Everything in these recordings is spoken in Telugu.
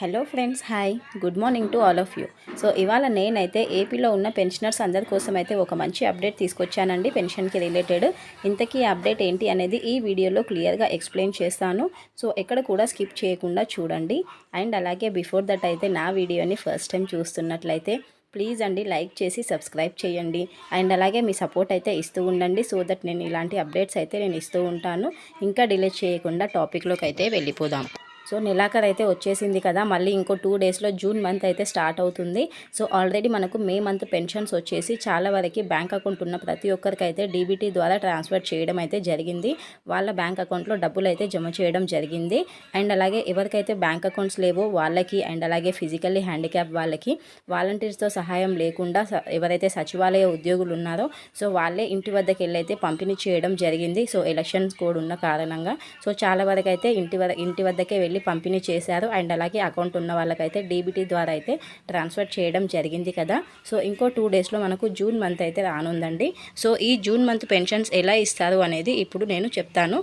Hello friends hi. Good morning to all of you. So ఇవాళ నేనైతే ఏపీలో ఉన్న పెన్షనర్స్ అందరి కోసం అయితే ఒక మంచి అప్డేట్ తీసుకొచ్చానండి పెన్షన్కి రిలేటెడ్. ఇంతకీ అప్డేట్ ఏంటి అనేది ఈ వీడియోలో క్లియర్గా ఎక్స్ప్లెయిన్ చేస్తాను. సో ఎక్కడ కూడా స్కిప్ చేయకుండా చూడండి. అండ్ అలాగే బిఫోర్ దట్ అయితే నా వీడియోని ఫస్ట్ టైం చూస్తున్నట్లయితే ప్లీజ్ అండి లైక్ చేసి సబ్స్క్రైబ్ చేయండి. అండ్ అలాగే మీ సపోర్ట్ అయితే ఇస్తూ ఉండండి సో దట్ నేను ఇలాంటి అప్డేట్స్ అయితే నేను ఇస్తూ ఉంటాను. ఇంకా డిలే చేయకుండా టాపిక్లోకి అయితే వెళ్ళిపోదాం. సో నెలాఖరు అయితే వచ్చేసింది కదా మళ్ళీ ఇంకో టూ డేస్లో జూన్ మంత్ అయితే స్టార్ట్ అవుతుంది. సో ఆల్రెడీ మనకు మే మంత్ పెన్షన్స్ వచ్చేసి చాలా వరకు బ్యాంక్ అకౌంట్ ఉన్న ప్రతి ఒక్కరికి అయితే డీబీటీ ద్వారా ట్రాన్స్ఫర్ చేయడం అయితే జరిగింది. వాళ్ళ బ్యాంక్ అకౌంట్లో డబ్బులు అయితే జమ చేయడం జరిగింది. అండ్ అలాగే ఎవరికైతే బ్యాంక్ అకౌంట్స్ లేవో వాళ్ళకి అండ్ అలాగే ఫిజికల్లీ హ్యాండిక్యాప్ వాళ్ళకి వాలంటీర్స్తో సహాయం లేకుండా ఎవరైతే సచివాలయ ఉద్యోగులు ఉన్నారో సో వాళ్ళే ఇంటి వద్దకు వెళ్ళైతే అయితే పంపిణీ చేయడం జరిగింది. సో ఎలక్షన్స్ కోడ్ ఉన్న కారణంగా. సో చాలా వరకు అయితే ఇంటి వద్ద ఇంటి వద్దకే వెళ్ళి పంపిణీ చేశారు. అండ్ అలాగే అకౌంట్ ఉన్న వాళ్ళకైతే డీబీటీ ద్వారా అయితే ట్రాన్స్ఫర్ చేయడం జరిగింది కదా. సో ఇంకో టూ డేస్లో మనకు జూన్ మంత్ అయితే రానుందండి. సో ఈ జూన్ మంత్ పెన్షన్స్ ఎలా ఇస్తారు అనేది ఇప్పుడు నేను చెప్తాను.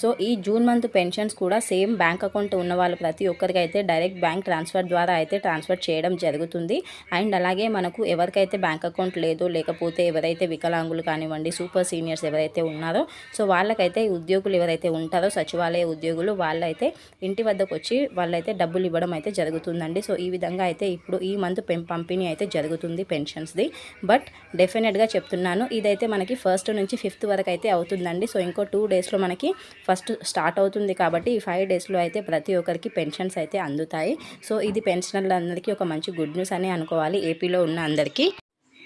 సో ఈ జూన్ మంత్ పెన్షన్స్ కూడా సేమ్ బ్యాంక్ అకౌంట్ ఉన్న వాళ్ళు ప్రతి ఒక్కరికి అయితే డైరెక్ట్ బ్యాంక్ ట్రాన్స్ఫర్ ద్వారా అయితే ట్రాన్స్ఫర్ చేయడం జరుగుతుంది. అండ్ అలాగే మనకు ఎవరికైతే బ్యాంక్ అకౌంట్ లేదో లేకపోతే ఎవరైతే వికలాంగులు కానివ్వండి సూపర్ సీనియర్స్ ఎవరైతే ఉన్నారో సో వాళ్ళకైతే ఉద్యోగులు ఎవరైతే ఉంటారో సచివాలయ ఉద్యోగులు వాళ్ళైతే ఇంటి వద్దకు వచ్చి వాళ్ళైతే డబ్బులు ఇవ్వడం అయితే జరుగుతుందండి. సో ఈ విధంగా అయితే ఇప్పుడు ఈ మంత్ పంపిణీ అయితే జరుగుతుంది పెన్షన్స్ది. బట్ డెఫినెట్గా చెప్తున్నాను ఇదైతే మనకి ఫస్ట్ నుంచి ఫిఫ్త్ వరకు అయితే అవుతుందండి. సో ఇంకో టూ డేస్లో మనకి ఫస్ట్ స్టార్ట్ అవుతుంది కాబట్టి ఈ ఫైవ్ డేస్లో అయితే ప్రతి ఒక్కరికి పెన్షన్స్ అయితే అందుతాయి. సో ఇది పెన్షనర్లందరికీ ఒక మంచి గుడ్ న్యూస్ అని అనుకోవాలి. ఏపీలో ఉన్న అందరికీ.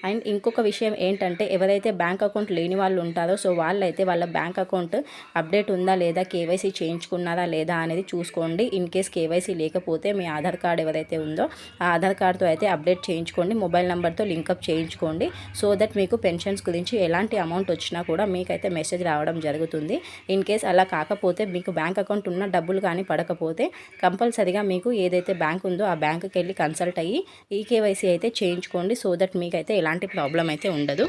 అండ్ ఇంకొక విషయం ఏంటంటే ఎవరైతే బ్యాంక్ అకౌంట్ లేని వాళ్ళు ఉంటారో సో వాళ్ళైతే వాళ్ళ బ్యాంక్ అకౌంట్ అప్డేట్ ఉందా లేదా కేవైసీ చేయించుకున్నారా లేదా అనేది చూసుకోండి. ఇన్ కేస్ కేవైసీ లేకపోతే మీ ఆధార్ కార్డ్ ఎవరైతే ఉందో ఆ ఆధార్ కార్డ్తో అయితే అప్డేట్ చేయించుకోండి. మొబైల్ నెంబర్తో లింకప్ చేయించుకోండి. సో దట్ మీకు పెన్షన్స్ గురించి ఎలాంటి అమౌంట్ వచ్చినా కూడా మీకైతే మెసేజ్ రావడం జరుగుతుంది. ఇన్ కేస్ అలా కాకపోతే మీకు బ్యాంక్ అకౌంట్ ఉన్న డబ్బులు కానీ పడకపోతే కంపల్సరిగా మీకు ఏదైతే బ్యాంక్ ఉందో ఆ బ్యాంకుకి వెళ్ళి కన్సల్ట్ అయ్యి ఈ కేవైసీ అయితే చేయించుకోండి. సో దట్ మీకైతే ఎలాంటి ప్రాబ్లం అయితే ఉండదు.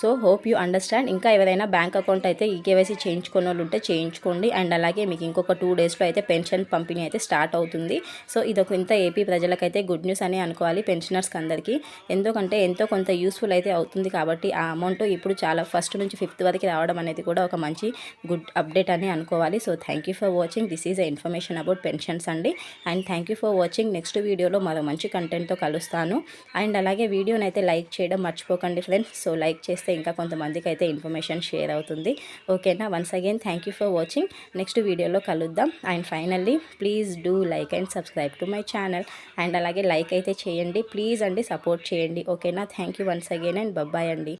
So hope you understand. ఇంకా ఎవరైనా బ్యాంక్ అకౌంట్ అయితే ఈ కేవైసీ చేయించుకున్న వాళ్ళు ఉంటే చేయించుకోండి. అండ్ అలాగే మీకు ఇంకొక టూ డేస్లో అయితే పెన్షన్ పంపిణీ అయితే స్టార్ట్ అవుతుంది. సో ఇదొక ఇంత ఏపీ ప్రజలకైతే గుడ్ న్యూస్ అని అనుకోవాలి పెన్షనర్స్కి అందరికీ. ఎందుకంటే ఎంతో కొంత యూస్ఫుల్ అయితే అవుతుంది కాబట్టి ఆ అమౌంట్ ఇప్పుడు చాలా ఫస్ట్ నుంచి ఫిఫ్త్ వరకు రావడం అనేది కూడా ఒక మంచి గుడ్ అప్డేట్ అని అనుకోవాలి. So thank for watching. This is information about pensions అండి. And thank for watching. Next వీడియోలో మరో మంచి కంటెంట్తో కలుస్తాను. అండ్ అలాగే వీడియోని అయితే లైక్ చేయడం మర్చిపోకండి ఫ్రెండ్స్. సో లైక్ చేస్తే చేస్తే ఇంకా కొంతమందికి అయితే ఇన్ఫర్మేషన్ షేర్ అవుతుంది. ఓకేనా? Once again thank for watching. Next వీడియోలో కలుద్దాం. And finally please do like and subscribe to my channel. And అలాగే లైక్ అయితే చేయండి. ప్లీజ్ అండి సపోర్ట్ చేయండి. ఓకేనా? Thank you once again and bye bye అండి.